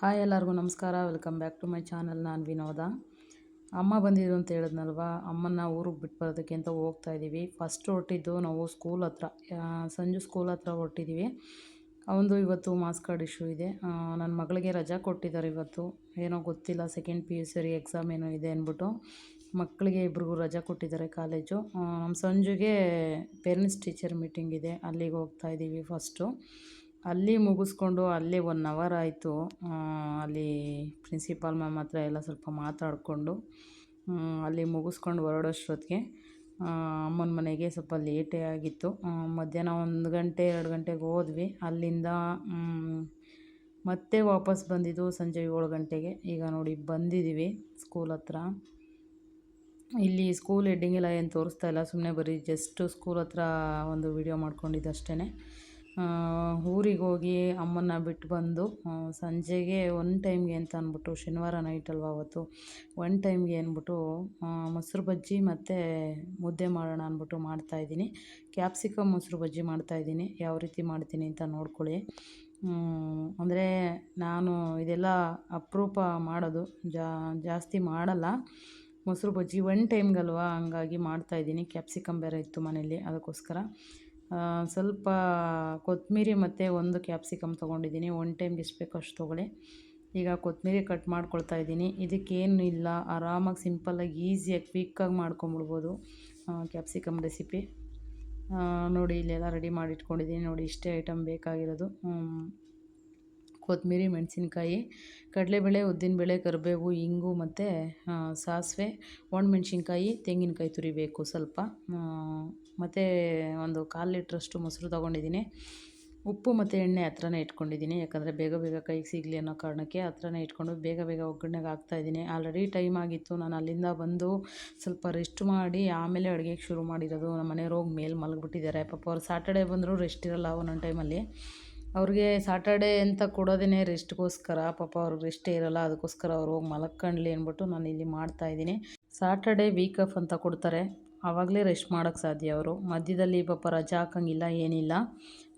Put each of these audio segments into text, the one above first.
Hi ಎಲ್ಲರಿಗೂ ನಮಸ್ಕಾರ. Welcome back to my channel ನಾನು ವಿನೋದ. ಅಮ್ಮ ಬಂದಿದ್ರು ಅಂತ ಹೇಳಿದ್ನಲ್ವ? ಅಮ್ಮನ ಊರಿಗೆ ಬಿಟ್ಟು ಬರೋದಕ್ಕೆ ಅಂತ ಹೋಗ್ತಾ ಇದ್ದೀವಿ ಫಸ್ಟ್ ಹೊರಟಿದ್ದು ನಾವು ಸ್ಕೂಲ್ ಹತ್ರ ಸಂಜು ಸ್ಕೂಲ್ ಹತ್ರ ಹೊರಟಿದ್ದೀವಿ ಅವನು ಇವತ್ತು ಮಾಸ್ಕ್ ಕಾರ್ಡ್ ಇಶ್ಯೂ ಇದೆ. ನನ್ನ ಮಗಳಿಗೆ ರಜಾ ಕೊಟ್ಟಿದ್ದಾರೆ ಇವತ್ತು. ಏನೋ ಗೊತ್ತಿಲ್ಲ second P U C exam ಏನೋ ಇದೆ ಅಂದ್ಬಿಟ್ಟು ಮಕ್ಕಳಿಗೆ ಇಬ್ರಿಗೂ ರಜಾ ಕೊಟ್ಟಿದ್ದಾರೆ ಕಾಲೇಜು ನಮ್ಮ ಸಂಜುಗೆ ಪೇರೆಂಟ್ಸ್ ಟೀಚರ್ ಮೀಟಿಂಗ್ ಇದೆ. ಅಲ್ಲಿಗೆ ಹೋಗ್ತಾ ಇದ್ದೀವಿ ಫಸ್ಟು ಅಲ್ಲಿ ಮುಗಿಸ್ಕೊಂಡು ಅಲ್ಲಿ ಒನ್ ಅವರ್ ಆಯಿತು. ಅಲ್ಲಿ ಪ್ರಿನ್ಸಿಪಾಲ್ ಮ್ಯಾಮ್ ಹತ್ರ ಎಲ್ಲ ಸ್ವಲ್ಪ ಮಾತಾಡಿಕೊಂಡು ಅಲ್ಲಿ ಮುಗಿಸ್ಕೊಂಡು ಹೊರಡೋಷ್ಟೊತ್ತಿಗೆ ಅಮ್ಮನ ಮನೆಗೆ ಸ್ವಲ್ಪ ಲೇಟೇ ಆಗಿತ್ತು. ಮಧ್ಯಾಹ್ನ ಒಂದು ಗಂಟೆ, ಎರಡು ಗಂಟೆಗೆ ಹೋದ್ವಿ. ಅಲ್ಲಿಂದ ಮತ್ತೆ ವಾಪಸ್ ಬಂದಿದ್ದು ಸಂಜೆ ಏಳು ಗಂಟೆಗೆ. ಈಗ ನೋಡಿ ಬಂದಿದ್ದೀವಿ ಸ್ಕೂಲ್ ಹತ್ರ. ಇಲ್ಲಿ ಸ್ಕೂಲ್ ಹೆಡ್ಡಿಂಗ್ ಎಲ್ಲ ಏನು ತೋರಿಸ್ತಾ ಇಲ್ಲ ಸುಮ್ಮನೆ ಬರೀ ಜಸ್ಟ್ ಸ್ಕೂಲ್ ಹತ್ರ ಒಂದು ವಿಡಿಯೋ ಮಾಡ್ಕೊಂಡಿದ್ದು ಅಷ್ಟೇ ಊರಿಗೆ ಹೋಗಿ ಅಮ್ಮನ್ನ ಬಿಟ್ಟು ಬಂದು ಸಂಜೆಗೆ ಒನ್ ಟೈಮ್ಗೆ ಅಂತ ಅಂದ್ಬಿಟ್ಟು, ಶನಿವಾರ ನೈಟ್ ಅಲ್ವಾ ಅವತ್ತು ಒನ್ ಟೈಮ್ಗೆ ಅಂದ್ಬಿಟ್ಟು ಮೊಸರು ಬಜ್ಜಿ ಮತ್ತು ಮುದ್ದೆ ಮಾಡೋಣ ಅಂದ್ಬಿಟ್ಟು ಮಾಡ್ತಾಯಿದ್ದೀನಿ ಕ್ಯಾಪ್ಸಿಕಮ್ ಮೊಸರು ಬಜ್ಜಿ ಮಾಡ್ತಾಯಿದ್ದೀನಿ ಯಾವ ರೀತಿ ಮಾಡ್ತೀನಿ ಅಂತ ನೋಡ್ಕೊಳ್ಳಿ. ಅಂದರೆ ನಾನು ಇದೆಲ್ಲ ಅಪರೂಪ ಮಾಡೋದು ಜಾಸ್ತಿ ಮಾಡಲ್ಲ. ಮೊಸರು ಬಜ್ಜಿ ಒನ್ ಟೈಮ್ಗಲ್ವಾ ಹಂಗಾಗಿ ಮಾಡ್ತಾಯಿದ್ದೀನಿ ಕ್ಯಾಪ್ಸಿಕಮ್ ಬೇರೆ ಇತ್ತು ಮನೇಲಿ, ಅದಕ್ಕೋಸ್ಕರ. ಸ್ವಲ್ಪ ಕೊತ್ತಂಬರಿ ಮತ್ತು ಒಂದು ಕ್ಯಾಪ್ಸಿಕಮ್ ತೊಗೊಂಡಿದ್ದೀನಿ. ಒನ್ ಟೈಮ್ಗೆ ಎಷ್ಟು ಬೇಕೋ ಅಷ್ಟು ತೊಗೊಳ್ಳಿ. ಈಗ ಕೊತ್ತಂಬರಿ ಕಟ್ ಮಾಡ್ಕೊಳ್ತಾ ಇದ್ದೀನಿ. ಇದಕ್ಕೇನು ಇಲ್ಲ. ಆರಾಮಾಗಿ ಸಿಂಪಲ್ಲಾಗಿ ಈಸಿಯಾಗಿ ಕ್ವಿಕ್ಕಾಗಿ ಮಾಡ್ಕೊಂಬಿಡ್ಬೋದು ಕ್ಯಾಪ್ಸಿಕಮ್ ರೆಸಿಪಿ ನೋಡಿ ಇಲ್ಲೆಲ್ಲ ರೆಡಿ ಮಾಡಿ ಇಟ್ಕೊಂಡಿದ್ದೀನಿ ನೋಡಿ ಇಷ್ಟೇ ಐಟಮ್ ಬೇಕಾಗಿರೋದು. ಕೊತ್ತಂಬರಿ ಮೆಣಸಿನ್ಕಾಯಿ, ಕಡಲೆಬೇಳೆ, ಉದ್ದಿನಬೇಳೆ, ಕರಿಬೇವು, ಇಂಗು ಮತ್ತು ಸಾಸಿವೆ, ಒಣಮೆಣ್ಸಿನ್ಕಾಯಿ, ತೆಂಗಿನಕಾಯಿ ತುರಿಬೇಕು ಸ್ವಲ್ಪ. ಮತ್ತು ಒಂದು ಕಾಲು ಲೀಟ್ರಷ್ಟು ಮೊಸರು ತೊಗೊಂಡಿದ್ದೀನಿ. ಉಪ್ಪು ಮತ್ತು ಎಣ್ಣೆ ಹತ್ರನೇ ಇಟ್ಕೊಂಡಿದ್ದೀನಿ. ಯಾಕಂದರೆ ಬೇಗ ಬೇಗ ಕೈಗೆ ಸಿಗಲಿ ಅನ್ನೋ ಕಾರಣಕ್ಕೆ ಹತ್ರನೇ ಇಟ್ಕೊಂಡು ಬೇಗ ಬೇಗ ಒಗ್ಗರಣೆಗೆ ಹಾಕ್ತಾಯಿದ್ದೀನಿ ಆಲ್ರೆಡಿ ಟೈಮ್ ಆಗಿತ್ತು. ನಾನು ಅಲ್ಲಿಂದ ಬಂದು ಸ್ವಲ್ಪ ರೆಸ್ಟ್ ಮಾಡಿ ಆಮೇಲೆ ಅಡುಗೆಗೆ ಶುರು ಮಾಡಿರೋದು. ನಮ್ಮ ಮನೆಯವ್ರು ಹೋಗಿ ಮೇಲೆ ಮಲಗಿಬಿಟ್ಟಿದ್ದಾರೆ. ಪಾಪ ಅವ್ರು ಸ್ಯಾಟರ್ಡೇ ಬಂದರೂ ರೆಸ್ಟ್ ಇರೋಲ್ಲ ಒಂದೊಂದು ಟೈಮಲ್ಲಿ ಅವ್ರಿಗೆ ಸಾಟರ್ಡೇ ಅಂತ ಕೊಡೋದೇ ರೆಸ್ಟ್ಗೋಸ್ಕರ ಪಾಪ ಅವ್ರಿಗೆ ರೆಸ್ಟೇ ಇರಲ್ಲ, ಅದಕ್ಕೋಸ್ಕರ ಅವ್ರು ಹೋಗಿ ಮಲಕ್ಕಂಡ್ಲಿ ಅಂದ್ಬಿಟ್ಟು ನಾನು ಇಲ್ಲಿ ಮಾಡ್ತಾಯಿದ್ದೀನಿ ಸಾಟರ್ಡೇ ವೀಕ್ ಆಫ್ ಅಂತ ಕೊಡ್ತಾರೆ. ಆವಾಗಲೇ ರೆಸ್ಟ್ ಮಾಡೋಕ್ಕೆ ಸಾಧ್ಯ ಅವರು. ಮಧ್ಯದಲ್ಲಿ ಪಾಪ ರಜಾ ಹಾಕಂಗಿಲ್ಲ, ಏನಿಲ್ಲ.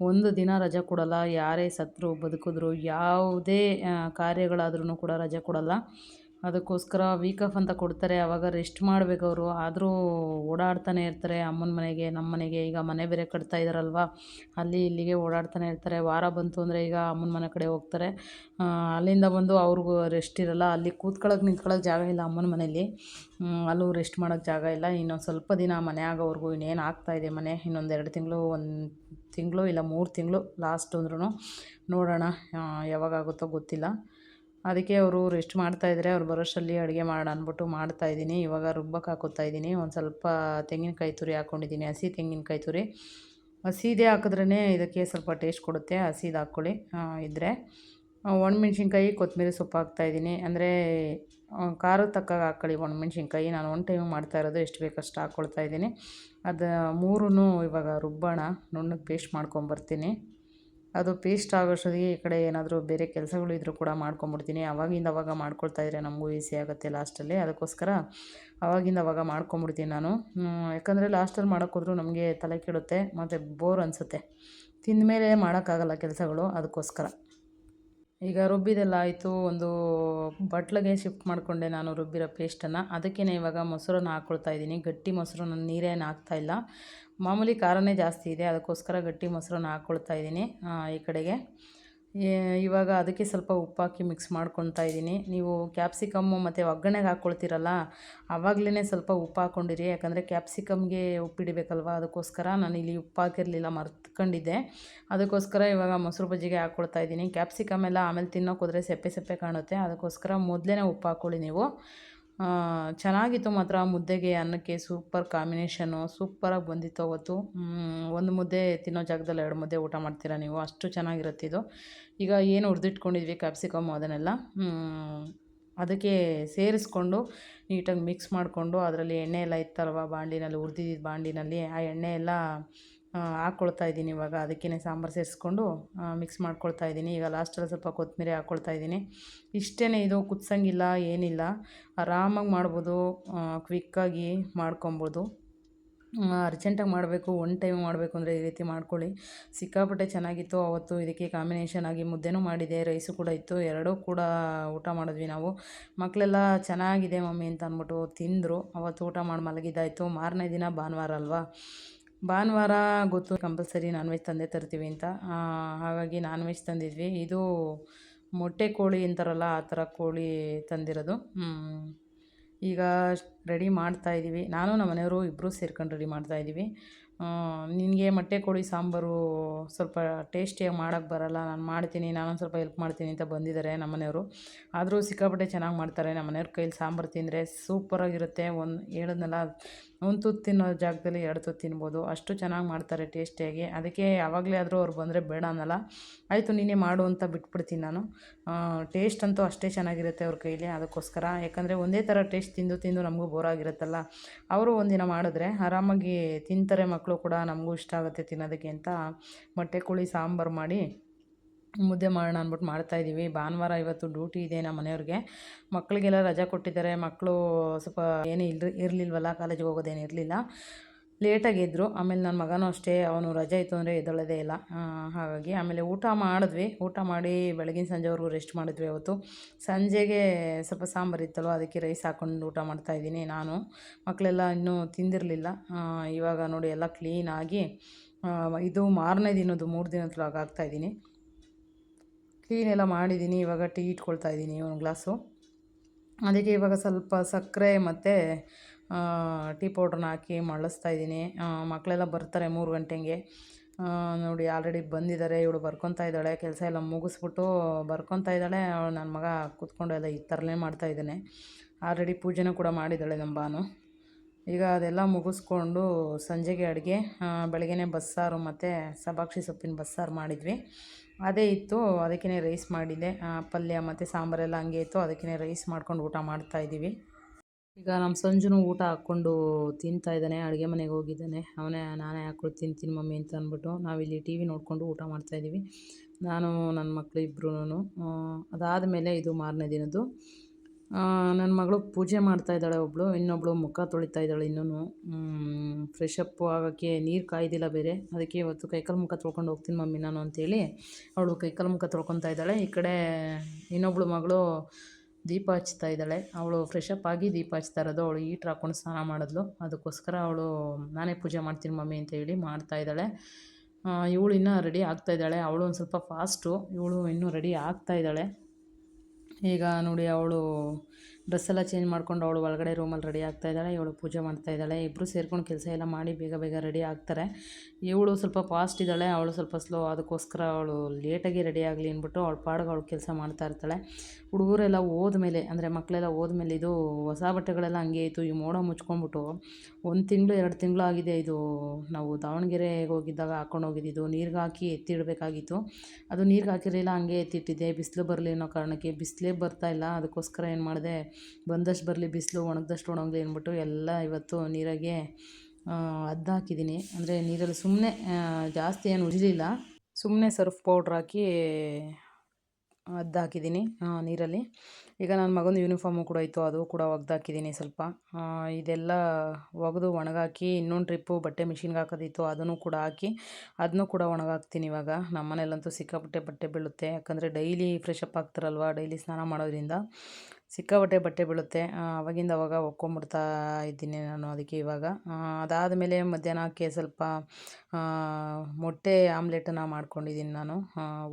ಒಂದು ದಿನ ರಜಾ ಕೊಡಲ್ಲ, ಯಾರೇ ಸತ್ರು ಬದುಕಿದ್ರು, ಯಾವುದೇ ಕಾರ್ಯಗಳಾದ್ರೂ ಕೂಡ ರಜೆ ಕೊಡಲ್ಲ. ಅದಕ್ಕೋಸ್ಕರ ವೀಕ್ ಆಫ್ ಅಂತ ಕೊಡ್ತಾರೆ. ಆವಾಗ ರೆಸ್ಟ್ ಮಾಡಬೇಕು ಅವರು. ಆದರೂ ಓಡಾಡ್ತಾನೆ ಇರ್ತಾರೆ. ಅಮ್ಮನ ಮನೆಗೆ ನಮ್ಮ ಮನೆಗೆ. ಈಗ ಮನೆ ಬೇರೆ ಕಟ್ತಾ ಇದ್ದಾರಲ್ವ ಅಲ್ಲಿ ಇಲ್ಲಿಗೆ ಓಡಾಡ್ತಾನೆ ಇರ್ತಾರೆ. ವಾರ ಬಂತು ಅಂದರೆ ಈಗ ಅಮ್ಮನ ಮನೆ ಕಡೆ ಹೋಗ್ತಾರೆ. ಅಲ್ಲಿಂದ ಬಂದು ಅವ್ರಿಗೂ ರೆಸ್ಟ್ ಇರಲ್ಲ. ಅಲ್ಲಿ ಕೂತ್ಕೊಳ್ಳೋಕೆ ನಿಂತ್ಕೊಳ್ಳೋಕೆ ಜಾಗ ಇಲ್ಲ ಅಮ್ಮನ ಮನೇಲಿ. ಅಲ್ಲೂ ರೆಸ್ಟ್ ಮಾಡೋಕ್ಕೆ ಜಾಗ ಇಲ್ಲ. ಇನ್ನೊಂದು ಸ್ವಲ್ಪ ದಿನ ಮನೆ ಆಗೋವರೆಗೂ ಇನ್ನೇನು ಆಗ್ತಾಯಿದೆ ಮನೆ. ಇನ್ನೊಂದು ಎರಡು ತಿಂಗಳು, ಒಂದು ತಿಂಗಳು ಇಲ್ಲ ಮೂರು ತಿಂಗಳು ಲಾಸ್ಟ್ ಅಂದ್ರೂ ನೋಡೋಣ ಯಾವಾಗ ಆಗುತ್ತೋ ಗೊತ್ತಿಲ್ಲ. ಅದಕ್ಕೆ ಅವರು ರೆಸ್ಟ್ ಮಾಡ್ತಾಯಿದ್ರೆ ಅವ್ರು ಬರೋಷ್ಟರಲ್ಲಿ ಅಡುಗೆ ಮಾಡೋಣ ಅಂದ್ಬಿಟ್ಟು ಮಾಡ್ತಾಯಿದ್ದೀನಿ ಇವಾಗ ರುಬ್ಬಕ್ಕೆ ಹಾಕೋತಾ ಇದ್ದೀನಿ. ಒಂದು ಸ್ವಲ್ಪ ತೆಂಗಿನಕಾಯಿ ತುರಿ ಹಾಕ್ಕೊಂಡಿದ್ದೀನಿ ಹಸಿ ತೆಂಗಿನಕಾಯಿ ತುರಿ. ಹಸಿದೇ ಹಾಕಿದ್ರೇ ಇದಕ್ಕೆ ಸ್ವಲ್ಪ ಟೇಸ್ಟ್ ಕೊಡುತ್ತೆ. ಹಸಿದು ಹಾಕ್ಕೊಳ್ಳಿ. ಇದ್ದರೆ ಒಣಮೆಣ್ಸಿನ್ಕಾಯಿ, ಕೊತ್ತಂಬರಿ ಸೊಪ್ಪು ಹಾಕ್ತಾಯಿದ್ದೀನಿ ಅಂದರೆ ಖಾರದ ತಕ್ಕಾಗ ಹಾಕ್ಕೊಳ್ಳಿ ಒಣಮೆಣ್ಸಿನ್ಕಾಯಿ. ನಾನು ಒನ್ ಟೈಮ್ ಮಾಡ್ತಾ ಇರೋದು. ಎಷ್ಟು ಬೇಕಷ್ಟು ಹಾಕ್ಕೊಳ್ತಾ ಇದ್ದೀನಿ. ಅದು ಮೂರೂ ಇವಾಗ ರುಬ್ಬೋಣ. ನುಣ್ಣಗೆ ಪೇಸ್ಟ್ ಮಾಡ್ಕೊಂಬರ್ತೀನಿ ಅದು ಪೇಸ್ಟ್ ಆಗೋಷ್ಟೊತ್ತಿಗೆ ಈ ಕಡೆ ಏನಾದರೂ ಬೇರೆ ಕೆಲಸಗಳು ಇದ್ದರೂ ಕೂಡ ಮಾಡ್ಕೊಂಬಿಡ್ತೀನಿ. ಅವಾಗಿಂದ ಅವಾಗ ಮಾಡ್ಕೊಳ್ತಾ ಇದ್ರೆ ನಮಗೂ ಈಸಿ ಆಗುತ್ತೆ ಲಾಸ್ಟಲ್ಲಿ ಅದಕ್ಕೋಸ್ಕರ ಅವಾಗಿಂದ ಅವಾಗ ಮಾಡ್ಕೊಂಬಿಡ್ತೀನಿ ನಾನು. ಯಾಕಂದರೆ ಲಾಸ್ಟಲ್ಲಿ ಮಾಡೋಕ್ಕೋದ್ರೂ ನಮಗೆ ತಲೆ ಕೆಡುತ್ತೆ, ಮತ್ತು ಬೋರ್ ಅನಿಸುತ್ತೆ. ತಿಂದಮೇಲೆ ಮಾಡೋಕ್ಕಾಗಲ್ಲ ಕೆಲಸಗಳು, ಅದಕ್ಕೋಸ್ಕರ. ಈಗ ರುಬ್ಬಿದೆಲ್ಲ ಆಯಿತು. ಒಂದು ಬಟ್ಲಿಗೆ ಶಿಫ್ಟ್ ಮಾಡಿಕೊಂಡೆ ನಾನು ರುಬ್ಬಿರೋ ಪೇಸ್ಟನ್ನು. ಅದಕ್ಕೇ ಇವಾಗ ಮೊಸರನ್ನ ಹಾಕ್ಕೊಳ್ತಾ ಇದ್ದೀನಿ. ಗಟ್ಟಿ ಮೊಸರು ನಾನು ನೀರೇನು ಹಾಕ್ತಾಯಿಲ್ಲ ಮಾಮೂಲಿ ಖಾರನೇ ಜಾಸ್ತಿ ಇದೆ. ಅದಕ್ಕೋಸ್ಕರ ಗಟ್ಟಿ ಮೊಸರನ್ನ ಹಾಕ್ಕೊಳ್ತಾ ಇದ್ದೀನಿ ಈ ಕಡೆಗೆ. ಇವಾಗ ಅದಕ್ಕೆ ಸ್ವಲ್ಪ ಉಪ್ಪಾಕಿ ಮಿಕ್ಸ್ ಮಾಡ್ಕೊತಾ ಇದ್ದೀನಿ. ನೀವು ಕ್ಯಾಪ್ಸಿಕಮ್ಮು ಮತ್ತು ಒಗ್ಗರಣೆಗೆ ಹಾಕ್ಕೊಳ್ತೀರಲ್ಲ ಆವಾಗಲೇ ಸ್ವಲ್ಪ ಉಪ್ಪು ಹಾಕ್ಕೊಂಡಿರಿ ಯಾಕಂದರೆ ಕ್ಯಾಪ್ಸಿಕಮ್ಗೆ ಉಪ್ಪಿಡಬೇಕಲ್ವ ಅದಕ್ಕೋಸ್ಕರ ನಾನು ಇಲ್ಲಿ ಉಪ್ಪು ಹಾಕಿರಲಿಲ್ಲ, ಮರ್ತ್ಕೊಂಡಿದ್ದೆ. ಅದಕ್ಕೋಸ್ಕರ ಇವಾಗ ಮೊಸರು ಬಜ್ಜಿಗೆ ಹಾಕ್ಕೊಳ್ತಾ ಇದ್ದೀನಿ. ಕ್ಯಾಪ್ಸಿಕಮ್ ಎಲ್ಲ ಆಮೇಲೆ ತಿನ್ನೋಕೋದ್ರೆ ಸೆಪ್ಪೆ ಸೆಪ್ಪೆ ಕಾಣುತ್ತೆ. ಅದಕ್ಕೋಸ್ಕರ ಮೊದಲೇ ಉಪ್ಪು ಹಾಕ್ಕೊಳ್ಳಿ ನೀವು. ಚೆನ್ನಾಗಿತ್ತು ಮಾತ್ರ ಮುದ್ದೆಗೆ ಅನ್ನಕ್ಕೆ ಸೂಪರ್ ಕಾಂಬಿನೇಷನು ಸೂಪರಾಗಿ ಬಂದಿತ್ತು ಅವತ್ತು. ಒಂದು ಮುದ್ದೆ ತಿನ್ನೋ ಜಾಗದಲ್ಲಿ ಎರಡು ಮುದ್ದೆ ಊಟ ಮಾಡ್ತೀರಾ ನೀವು? ಅಷ್ಟು ಚೆನ್ನಾಗಿರುತ್ತೆ ಇದು. ಈಗ ಏನು ಹುರಿದಿಟ್ಕೊಂಡಿದ್ವಿ ಕ್ಯಾಪ್ಸಿಕಮ್ ಅದನ್ನೆಲ್ಲ. ಅದಕ್ಕೆ ಸೇರಿಸ್ಕೊಂಡು ನೀಟಾಗಿ ಮಿಕ್ಸ್ ಮಾಡಿಕೊಂಡು ಅದರಲ್ಲಿ ಎಣ್ಣೆ ಎಲ್ಲ ಇತ್ತಲ್ವ, ಬಾಂಡಿನಲ್ಲಿ ಹುರಿದಿದ್ದ ಬಾಂಡಿನಲ್ಲಿ, ಆ ಎಣ್ಣೆ ಎಲ್ಲ ಹಾಕ್ಕೊಳ್ತಾ ಇದ್ದೀನಿ ಇವಾಗ. ಅದಕ್ಕೇ ಸಾಂಬಾರು ಸೇರಿಸ್ಕೊಂಡು ಮಿಕ್ಸ್ ಮಾಡ್ಕೊಳ್ತಾ ಇದ್ದೀನಿ. ಈಗ ಲಾಸ್ಟಲ್ಲಿ ಸ್ವಲ್ಪ ಕೊತ್ತಂಬರಿ ಹಾಕ್ಕೊಳ್ತಾ ಇದ್ದೀನಿ. ಇಷ್ಟೇ ಇದು, ಕುದಿಸಂಗಿಲ್ಲ, ಏನಿಲ್ಲ. ಆರಾಮಾಗಿ ಮಾಡ್ಬೋದು ಕ್ವಿಕ್ಕಾಗಿ ಮಾಡ್ಕೊಬೋದು ಅರ್ಜೆಂಟಾಗಿ ಮಾಡಬೇಕು ಒನ್ ಟೈಮ್ ಮಾಡಬೇಕು ಅಂದರೆ ಈ ರೀತಿ ಮಾಡ್ಕೊಳ್ಳಿ. ಸಿಕ್ಕಾಪಟ್ಟೆ ಚೆನ್ನಾಗಿತ್ತು. ಅವತ್ತು ಇದಕ್ಕೆ ಕಾಂಬಿನೇಷನ್ ಆಗಿ ಮುದ್ದೆನೂ ಮಾಡಿದೆ ರೈಸು ಕೂಡ ಇತ್ತು. ಎರಡೂ ಕೂಡ ಊಟ ಮಾಡಿದ್ವಿ ನಾವು. ಮಕ್ಕಳೆಲ್ಲ ಚೆನ್ನಾಗಿದೆ ಮಮ್ಮಿ ಅಂತ ಅಂದ್ಬಿಟ್ಟು ತಿಂದರು. ಅವತ್ತು ಊಟ ಮಾಡಿ ಮಲಗಿದ್ದಾಯಿತು. ಮಾರನೇ ದಿನ ಭಾನುವಾರ ಅಲ್ವಾ? ಭಾನುವಾರ ಗೊತ್ತು, ಕಂಪಲ್ಸರಿ ನಾನ್ ವೆಜ್ ತಂದೆ ತರ್ತೀವಿ ಅಂತ. ಹಾಗಾಗಿ ನಾನ್ ವೆಜ್ ತಂದಿದ್ವಿ. ಇದು ಮೊಟ್ಟೆ ಕೋಳಿ ಅಂತಾರಲ್ಲ, ಆ ಥರ ಕೋಳಿ ತಂದಿರೋದು. ಈಗ ರೆಡಿ ಮಾಡ್ತಾ ಇದ್ದೀವಿ ನಾನು, ನಮ್ಮ ಮನೆಯವರು ಇಬ್ಬರೂ ಸೇರ್ಕೊಂಡು ರೆಡಿ ಮಾಡ್ತಾ ಇದ್ದೀವಿ ನಿನಗೆ ಮೊಟ್ಟೆ ಕೋಳಿ ಸಾಂಬಾರು ಸ್ವಲ್ಪ ಟೇಸ್ಟಿಯಾಗಿ ಮಾಡೋಕ್ಕೆ ಬರಲ್ಲ. ನಾನು ಮಾಡ್ತೀನಿ, ನಾನೊಂದು ಸ್ವಲ್ಪ ಹೆಲ್ಪ್ ಮಾಡ್ತೀನಿ ಅಂತ ಬಂದಿದ್ದಾರೆ ನಮ್ಮ ಮನೆಯವರು. ಆದರೂ ಸಿಕ್ಕಾಪಟ್ಟೆ ಚೆನ್ನಾಗಿ ಮಾಡ್ತಾರೆ. ನಮ್ಮ ಮನೆಯವ್ರ ಕೈಲಿ ಸಾಂಬಾರು ತಿಂದರೆ ಸೂಪರಾಗಿರುತ್ತೆ ಒಂದು, ಹೇಳಿದ್ನಲ್ಲ ಒಂದು ತುತ್ತು ತಿನ್ನೋ ಜಾಗದಲ್ಲಿ ಎರಡು ತುತ್ತು ತಿನ್ಬೋದು. ಅಷ್ಟು ಚೆನ್ನಾಗಿ ಮಾಡ್ತಾರೆ ಟೇಸ್ಟಿಯಾಗಿ. ಅದಕ್ಕೆ ಯಾವಾಗಲೇ ಆದರೂ ಅವ್ರು ಬಂದರೆ ಬೇಡ ಅನ್ನೋಲ್ಲ. ಆಯಿತು, ನೀನೇ ಮಾಡು ಅಂತ ಬಿಟ್ಬಿಡ್ತೀನಿ ನಾನು. ಟೇಸ್ಟ್ ಅಂತೂ ಅಷ್ಟೇ ಚೆನ್ನಾಗಿರುತ್ತೆ ಅವ್ರ ಕೈಲಿ ಅದಕ್ಕೋಸ್ಕರ. ಯಾಕಂದರೆ ಒಂದೇ ಥರ ಟೇಸ್ಟ್ ತಿಂದು ತಿಂದು ನಮಗೂ ಬೋರ್ ಆಗಿರುತ್ತಲ್ಲ. ಅವರು ಒಂದಿನ ಮಾಡಿದ್ರೆ ಆರಾಮಾಗಿ ತಿಂತಾರೆ ಮಕ್ಕಳು ಕೂಡ, ನಮಗೂ ಇಷ್ಟ ಆಗುತ್ತೆ ತಿನ್ನೋದಕ್ಕೆ ಅಂತ. ಮೊಟ್ಟೆ, ಕೋಳಿ, ಸಾಂಬಾರು ಮಾಡಿ ಮುದ್ದೆ ಮಾಡೋಣ ಅಂದ್ಬಿಟ್ಟು ಮಾಡ್ತಾಯಿದ್ದೀವಿ ಭಾನುವಾರ ಇವತ್ತು ಡ್ಯೂಟಿ ಇದೆ ನಮ್ಮ ಮನೆಯವ್ರಿಗೆ. ಮಕ್ಕಳಿಗೆಲ್ಲ ರಜಾ ಕೊಟ್ಟಿದ್ದಾರೆ. ಮಕ್ಕಳು ಸ್ವಲ್ಪ ಏನೂ ಇಲ್ರಿ, ಇರಲಿಲ್ವಲ್ಲ ಕಾಲೇಜಿಗೆ ಹೋಗೋದೇನು ಇರಲಿಲ್ಲ. ಲೇಟಾಗಿ ಆಮೇಲೆ ನನ್ನ ಮಗನೂ ಅಷ್ಟೇ. ಅವನು ರಜೆ ಇತ್ತು ಅಂದರೆ ಎದ್ದೊಳ್ಳೋದೇ ಇಲ್ಲ. ಹಾಗಾಗಿ ಆಮೇಲೆ ಊಟ ಮಾಡಿದ್ವಿ. ಊಟ ಮಾಡಿ ಬೆಳಗಿನ ಸಂಜೆವರೆಗೂ ರೆಸ್ಟ್ ಮಾಡಿದ್ವಿ ಅವತ್ತು. ಸಂಜೆಗೆ ಸ್ವಲ್ಪ ಸಾಂಬಾರು ಇತ್ತಲ್ವ, ಅದಕ್ಕೆ ರೈಸ್ ಹಾಕ್ಕೊಂಡು ಊಟ ಮಾಡ್ತಾ ಇದ್ದೀನಿ ನಾನು. ಮಕ್ಕಳೆಲ್ಲ ಇನ್ನೂ ತಿಂದಿರಲಿಲ್ಲ. ಇವಾಗ ನೋಡಿ ಎಲ್ಲ ಕ್ಲೀನಾಗಿ ಇದು ಮಾರನೇ ದಿನದ್ದು, ಮೂರು ದಿನದ ಆಗ್ತಾಯಿದ್ದೀನಿ ಕ್ಲೀನ್ ಎಲ್ಲ ಮಾಡಿದ್ದೀನಿ, ಇವಾಗ ಟೀ ಇಟ್ಕೊಳ್ತಾ ಇದ್ದೀನಿ ಒಂದು ಗ್ಲಾಸು. ಅದಕ್ಕೆ ಇವಾಗ ಸ್ವಲ್ಪ ಸಕ್ಕರೆ ಮತ್ತು ಟೀ ಪೌಡ್ರನ್ನ ಹಾಕಿ ಮಳ್ಳಿಸ್ತಾ ಇದ್ದೀನಿ. ಮಕ್ಕಳೆಲ್ಲ ಬರ್ತಾರೆ ಮೂರು ಗಂಟೆಗೆ. ನೋಡಿ ಆಲ್ರೆಡಿ ಬಂದಿದ್ದಾರೆ, ಇವಳು ಬರ್ಕೊತಾ ಇದ್ದಾಳೆ, ಕೆಲಸ ಎಲ್ಲ ಮುಗಿಸ್ಬಿಟ್ಟು ಬರ್ಕೊತಾ ಇದ್ದಾಳೆ. ಅವಳು ನನ್ನ ಮಗ ಕೂತ್ಕೊಂಡು ಎಲ್ಲ ಈ ಥರನೇ ಮಾಡ್ತಾ ಇದ್ದಾನೆ. ಆಲ್ರೆಡಿ ಪೂಜೆನೂ ಕೂಡ ಮಾಡಿದ್ದಾಳೆ ನಮ್ಮ ಬಾನು ಈಗ ಅದೆಲ್ಲ ಮುಗಿಸ್ಕೊಂಡು ಸಂಜೆಗೆ ಅಡುಗೆ ಬೆಳಗ್ಗೆನೇ ಬಸ್ಸಾರು ಮತ್ತು ಸಬಾಕ್ಷಿ ಸೊಪ್ಪಿನ ಬಸ್ಸಾರು ಮಾಡಿದ್ವಿ. ಅದೇ ಇತ್ತು ಅದಕ್ಕೇ ರೈಸ್ ಮಾಡಿದ್ದೆ. ಪಲ್ಯ ಮತ್ತು ಸಾಂಬಾರೆಲ್ಲ ಹಂಗೆ ಇತ್ತು ಅದಕ್ಕೇ ರೈಸ್ ಮಾಡ್ಕೊಂಡು ಊಟ ಮಾಡ್ತಾಯಿದ್ದೀವಿ ಈಗ ನಮ್ಮ ಸಂಜುನು ಊಟ ಹಾಕ್ಕೊಂಡು ತಿಂತಾ ಇದ್ದಾನೆ, ಅಡುಗೆ ಮನೆಗೆ ಹೋಗಿದ್ದಾನೆ. ಅವನೇ, ನಾನೇ ಹಾಕೊಂಡು ತಿಂತೀನಿ ಮಮ್ಮಿ ಅಂತ ಅಂದ್ಬಿಟ್ಟು ನಾವಿಲ್ಲಿ ಟಿ ವಿ ನೋಡಿಕೊಂಡು ಊಟ ಮಾಡ್ತಾಯಿದ್ದೀವಿ ನಾನು, ನನ್ನ ಮಕ್ಕಳು ಅದಾದ ಮೇಲೆ ಇದು ಮಾರನೇ ದಿನದ್ದು. ನನ್ನ ಮಗಳು ಪೂಜೆ ಮಾಡ್ತಾ ಇದ್ದಾಳೆ ಒಬ್ಬಳು ಇನ್ನೊಬ್ಬಳು ಮುಖ ತೊಳಿತಾ ಇದ್ದಾಳೆ ಇನ್ನೂ ಫ್ರೆಶ್ ಅಪ್ ಆಗೋಕ್ಕೆ ನೀರು ಕಾಯ್ದಿಲ್ಲ ಬೇರೆ. ಅದಕ್ಕೆ ಇವತ್ತು ಕೈಕಾಲು ಮುಖ ತೊಳ್ಕೊಂಡು ಹೋಗ್ತೀನಿ ಮಮ್ಮಿ ನಾನು ಅಂತೇಳಿ ಅವಳು ಕೈಕಾಲು ಮುಖ ತೊಳ್ಕೊತಾ ಇದ್ದಾಳೆ. ಈ ಕಡೆ ಇನ್ನೊಬ್ಬಳು ಮಗಳು ದೀಪ ಹಚ್ತಾ ಇದ್ದಾಳೆ. ಅವಳು ಫ್ರೆಶ್ ಅಪ್ ಆಗಿ ದೀಪ ಹಚ್ತಾ ಇರೋದು. ಅವಳು ಈಟ್ರ್ ಹಾಕ್ಕೊಂಡು ಸ್ನಾನ ಮಾಡಿದ್ಲು. ಅದಕ್ಕೋಸ್ಕರ ಅವಳು ನಾನೇ ಪೂಜೆ ಮಾಡ್ತೀನಿ ಮಮ್ಮಿ ಅಂತ ಹೇಳಿ ಮಾಡ್ತಾ ಇದ್ದಾಳೆ. ಇವಳು ಇನ್ನೂ ರೆಡಿ ಆಗ್ತಾ ಇದ್ದಾಳೆ. ಅವಳು ಒಂದು ಸ್ವಲ್ಪ ಫಾಸ್ಟು ಇವಳು ಇನ್ನೂ ರೆಡಿ ಆಗ್ತಾ ಇದ್ದಾಳೆ. ಈಗ ನೋಡಿ ಅವಳು ಡ್ರೆಸ್ ಎಲ್ಲ ಚೇಂಜ್ ಮಾಡ್ಕೊಂಡು ಅವಳು ಒಳಗಡೆ ರೂಮಲ್ಲಿ ರೆಡಿ ಆಗ್ತಾ ಇದ್ದಾಳೆ, ಇವಳು ಪೂಜೆ ಮಾಡ್ತಾ ಇದ್ದಾಳೆ ಇಬ್ಬರು ಸೇರ್ಕೊಂಡು ಕೆಲಸ ಎಲ್ಲ ಮಾಡಿ ಬೇಗ ಬೇಗ ರೆಡಿ ಆಗ್ತಾರೆ. ಇವಳು ಸ್ವಲ್ಪ ಫಾಸ್ಟ್ ಇದ್ದಾಳೆ, ಅವಳು ಸ್ವಲ್ಪ ಸ್ಲೋ ಅದಕ್ಕೋಸ್ಕರ ಅವಳು ಲೇಟಾಗಿ ರೆಡಿ ಆಗಲಿ ಅಂದ್ಬಿಟ್ಟು ಅವಳು ಪಾಡ್ಗೆ ಅವಳು ಕೆಲಸ ಮಾಡ್ತಾ ಇರ್ತಾಳೆ. ಹುಡುಗರೆಲ್ಲ ಹೋದ್ಮೇಲೆ ಅಂದರೆ ಮಕ್ಕಳೆಲ್ಲ ಹೋದ್ಮೇಲೆ ಇದು ಹೊಸ ಬಟ್ಟೆಗಳೆಲ್ಲ ಹಂಗೆ ಇತ್ತು ಈ ಮೋಡ ಮುಚ್ಕೊಂಡ್ಬಿಟ್ಟು ಒಂದು ತಿಂಗಳು, ಎರಡು ತಿಂಗಳು ಆಗಿದೆ ಇದು. ನಾವು ದಾವಣಗೆರೆಗೆ ಹೋಗಿದ್ದಾಗ ಹಾಕೊಂಡು ಹೋಗಿದ್ದಿದ್ದು ನೀರಿಗೆ ಹಾಕಿ ಎತ್ತಿಡಬೇಕಾಗಿತ್ತು. ಅದು ನೀರಿಗೆ ಹಾಕಿರಲಿಲ್ಲ, ಹಂಗೆ ಎತ್ತಿಟ್ಟಿದ್ದೆ, ಬಿಸಿಲು ಬರಲಿ ಅನ್ನೋ ಕಾರಣಕ್ಕೆ ಬಿಸಿಲೇ ಬರ್ತಾ ಇಲ್ಲ, ಅದಕ್ಕೋಸ್ಕರ ಏನು ಮಾಡಿದೆ ಬಂದಷ್ಟು ಬರಲಿ, ಬಿಸಿಲು ಒಣಗ್ದಷ್ಟು ಒಣಗಲಿ ಅಂದ್ಬಿಟ್ಟು ಎಲ್ಲ ಇವತ್ತು ನೀರಾಗೆ ಅದ್ದು ಹಾಕಿದ್ದೀನಿ ಅಂದರೆ ನೀರಲ್ಲಿ ಸುಮ್ಮನೆ ಜಾಸ್ತಿ ಏನು ಉಜ್ಲಿಲ್ಲ. ಸುಮ್ಮನೆ ಸರ್ಫ್ ಪೌಡ್ರ್ ಹಾಕಿ ಅದ್ದು ಹಾಕಿದ್ದೀನಿ ನೀರಲ್ಲಿ. ಈಗ ನನ್ನ ಮಗನ ಯೂನಿಫಾರ್ಮು ಕೂಡ ಇತ್ತು ಅದು ಕೂಡ ಒಗ್ದಾಕಿದ್ದೀನಿ ಸ್ವಲ್ಪ. ಇದೆಲ್ಲ ಒಗೆದು ಒಣಗಾಕಿ, ಇನ್ನೊಂದು ಟ್ರಿಪ್ಪು ಬಟ್ಟೆ ಮಿಷಿನ್ಗೆ ಹಾಕೋದಿತ್ತು, ಅದನ್ನು ಕೂಡ ಹಾಕಿ ಅದನ್ನು ಕೂಡ ಒಣಗಾಕ್ತೀನಿ ಇವಾಗ. ನಮ್ಮ ಸಿಕ್ಕಾಪಟ್ಟೆ ಬಟ್ಟೆ ಬೀಳುತ್ತೆ. ಯಾಕಂದರೆ ಡೈಲಿ ಫ್ರೆಶ್ ಅಪ್ ಆಗ್ತಾರಲ್ವ, ಡೈಲಿ ಸ್ನಾನ ಮಾಡೋದ್ರಿಂದ. ಸಿಕ್ಕಾಪಟ್ಟೆ ಬಟ್ಟೆ ಬೀಳುತ್ತೆ. ಆವಾಗಿಂದ ಅವಾಗ ಒಕ್ಕೊಂಬಿಡ್ತಾ ಇದ್ದೀನಿ ನಾನು ಅದಕ್ಕೆ ಇವಾಗ. ಅದಾದ ಮೇಲೆ ಮಧ್ಯಾಹ್ನಕ್ಕೆ ಸ್ವಲ್ಪ ಮೊಟ್ಟೆ ಆಮ್ಲೆಟನ್ನು ಮಾಡ್ಕೊಂಡಿದ್ದೀನಿ ನಾನು.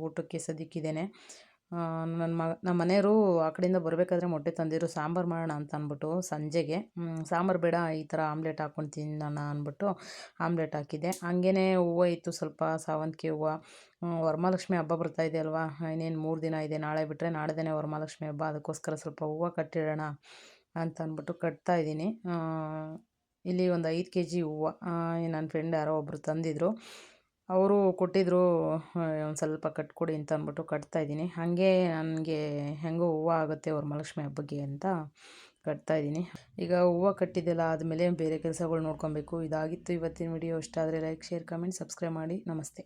ಊಟಕ್ಕೆ ಸದ್ಯಕ್ಕಿದ್ದೇನೆ ನನ್ನ ಮ ನಮ್ಮ ಮನೆಯವರು ಆ ಕಡೆಯಿಂದ ಬರಬೇಕಾದ್ರೆ ಮೊಟ್ಟೆ ತಂದಿರು, ಸಾಂಬಾರು ಮಾಡೋಣ ಅಂತ ಅಂದ್ಬಿಟ್ಟು ಸಂಜೆಗೆ ಸಾಂಬಾರು ಬೇಡ, ಈ ಥರ ಆಮ್ಲೆಟ್ ಹಾಕ್ಕೊಂಡು ತಿನ್ನೋಣ ಅಂದ್ಬಿಟ್ಟು ಆಮ್ಲೆಟ್ ಹಾಕಿದ್ದೆ. ಹಂಗೇ ಹೂವು ಇತ್ತು, ಸ್ವಲ್ಪ ಸಾವಂತಿಗೆ ಹೂವು. ವರಮಹಾಲಕ್ಷ್ಮಿ ಹಬ್ಬ ಬರ್ತಾ ಇದೆ ಅಲ್ವಾ? ಇನ್ನೇನು ಮೂರು ದಿನ ಇದೆ, ನಾಳೆ ಬಿಟ್ಟರೆ ನಾಳೆದೇ ವರಮಹಾಲಕ್ಷ್ಮಿ ಹಬ್ಬ, ಅದಕ್ಕೋಸ್ಕರ ಸ್ವಲ್ಪ ಹೂವು ಕಟ್ಟಿಡೋಣ ಅಂತ ಅಂದ್ಬಿಟ್ಟು ಕಟ್ತಾ ಇದ್ದೀನಿ. ಇಲ್ಲಿ ಒಂದು ಐದು ಕೆ ಜಿ ಹೂವು ನನ್ನ ಫ್ರೆಂಡ್ ಯಾರೋ ಒಬ್ಬರು ತಂದಿದ್ರು. ಅವರು ಕೊಟ್ಟಿದ್ದರು ಒಂದು ಸ್ವಲ್ಪ ಕಟ್ಕೊಡಿ ಅಂತ ಅಂದ್ಬಿಟ್ಟು ಕಟ್ತಾ ಇದ್ದೀನಿ. ಹಾಗೆ ನನಗೆ ಹೆಂಗೋ ಹೂವು ಆಗುತ್ತೆ ವರಮಹಾಲಕ್ಷ್ಮಿ ಹಬ್ಬಕ್ಕೆ ಅಂತ ಕಟ್ತಾ ಇದ್ದೀನಿ. ಈಗ ಹೂವು ಕಟ್ಟಿದ್ದೆಲ್ಲ ಆದಮೇಲೆ ಬೇರೆ ಕೆಲಸಗಳು ನೋಡ್ಕೊಬೇಕು. ಇದಾಗಿತ್ತು ಇವತ್ತಿನ ವಿಡಿಯೋ. ಇಷ್ಟ ಆದರೆ ಲೈಕ್, ಶೇರ್, ಕಮೆಂಟ್, ಸಬ್ಸ್ಕ್ರೈಬ್ ಮಾಡಿ. ನಮಸ್ತೆ.